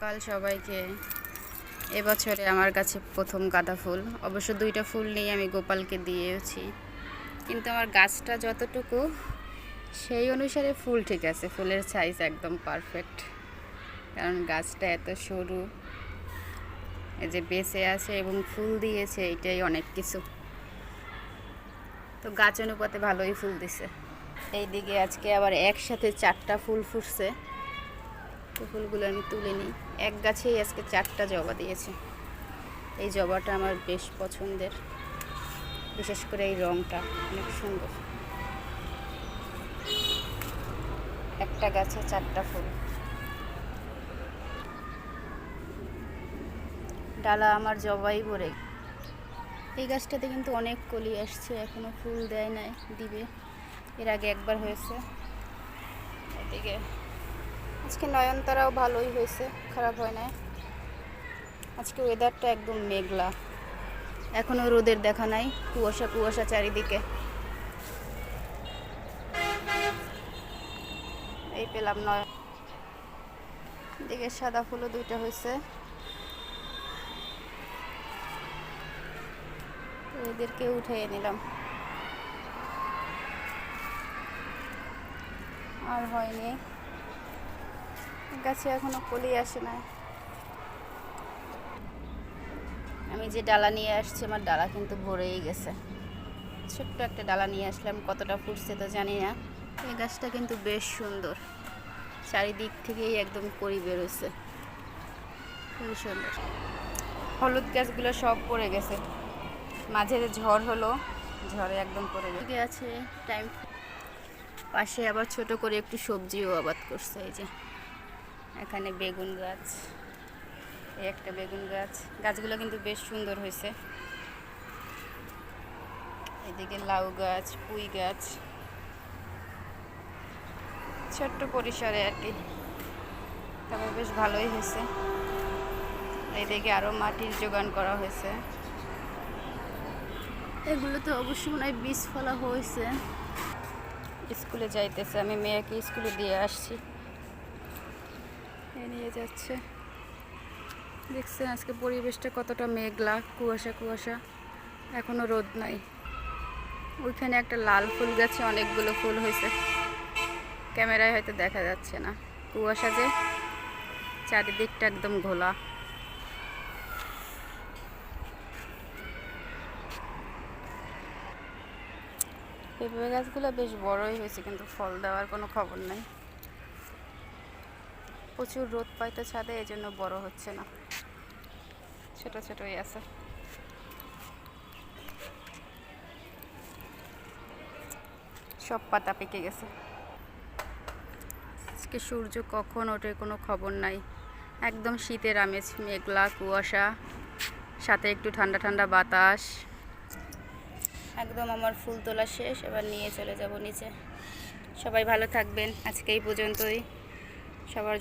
কাল সবাইকে এবছরে আমার কাছে প্রথম গাঁদা ফুল। অবশ্য দুইটা ফুল নিয়ে আমি গোপালকে দিয়েছি। কিন্তু আমার গাছটা যতটুকু, সেই অনুসারে ফুল ঠিক আছে। ফুলের সাইজ একদম পারফেক্ট কারণ গাছটা এত সরু। এই যে বেঁচে আছে এবং ফুল দিয়েছে, এটাই অনেক কিছু। তো গাছ অনুপাতে ভালোই ফুল দিছে। এইদিকে আজকে আবার একসাথে চারটা ফুল ফুটছে। ফুলগুলো আমি তুলে নিই। এক গাছেই আজকে চারটা জবা দিয়েছে। এই জবাটা আমার বেশ পছন্দের। বিশেষ করে এই রঙটা অনেক সুন্দর। একটা গাছে চারটা ফুল। ডালা আমার জবাই ভরে। এই গাছটাতে কিন্তু অনেক কলি আসছে, এখনও ফুল দেয় নাই, দিবে। এর আগে একবার হয়েছে। এদিকে আজকে নয়নতারাও ভালোই হয়েছে, খারাপ হয় না আজকে ওয়েদারটা একদম মেঘলা। এখনও রোদের দেখা নাই, কুয়াশা কুয়াশা চারিদিকে। এই পেলাম নয়। দিকে সাদা ফুলও দুইটা হয়েছে। এদেরকে উঠিয়ে নিলাম। আর হয়নি। গাছে এখনও কলি আসে না। আমি যে ডালা নিয়ে আসছি, আমার ডালা কিন্তু ভরেই গেছে। ছোট্ট একটা ডালা নিয়ে আসলাম, কতটা ফুটছে তো জানি না। এই গাছটা কিন্তু বেশ সুন্দর। চারিদিক থেকেই একদম করি বেরোচ্ছে খুবই সুন্দর। হলুদ গাছগুলো সব পড়ে গেছে। মাঝে ঝড় হলো, ঝড়ে একদম পড়ে গেছে। আছে টাইম পাশে আবার ছোট করে একটু সবজিও আবাদ করছে, এই যে। এখানে বেগুন গাছ, এই একটা বেগুন গাছ। গাছগুলো কিন্তু বেশ সুন্দর হয়েছে। এদিকে লাউ গাছ, পুঁই গাছ। ছোট্ট পরিসরে আর কি। তবে বেশ ভালোই হয়েছে। এদিকে আরও মাটির যোগান করা হয়েছে। এগুলো তো অবশ্যই মনে হয় বীজ ফলা হয়েছে। স্কুলে যাইতেছে, আমি মেয়েকে স্কুলে দিয়ে আসছি। নিয়ে যাচ্ছে। দেখছেন আজকে পরিবেশটা কতটা মেঘলা, কুয়াশা কুয়াশা। এখনও রোদ নাই। ওইখানে একটা লাল ফুল গাছে অনেকগুলো ফুল হয়েছে। ক্যামেরায় হয়তো দেখা যাচ্ছে না। কুয়াশা যে, চারিদিকটা একদম ঘোলা। পেঁপে গাছগুলো বেশ বড়ই হয়েছে, কিন্তু ফল দেওয়ার কোনো খবর নাই। প্রচুর রোদ পায় তো ছাদে এই জন্য বড় হচ্ছে না। ছোট ছোটই আছে। সব পাতা পেকে গেছে। আজকে সূর্য কখন ওঠে কোনো খবর নাই। একদম শীতের আমেজ, মেঘলা, কুয়াশা, সাথে একটু ঠান্ডা ঠান্ডা বাতাস। একদম আমার ফুল তোলা শেষ, এবার নিয়ে চলে যাব নিচে। সবাই ভালো থাকবেন, আজকে এই পর্যন্তই। সবার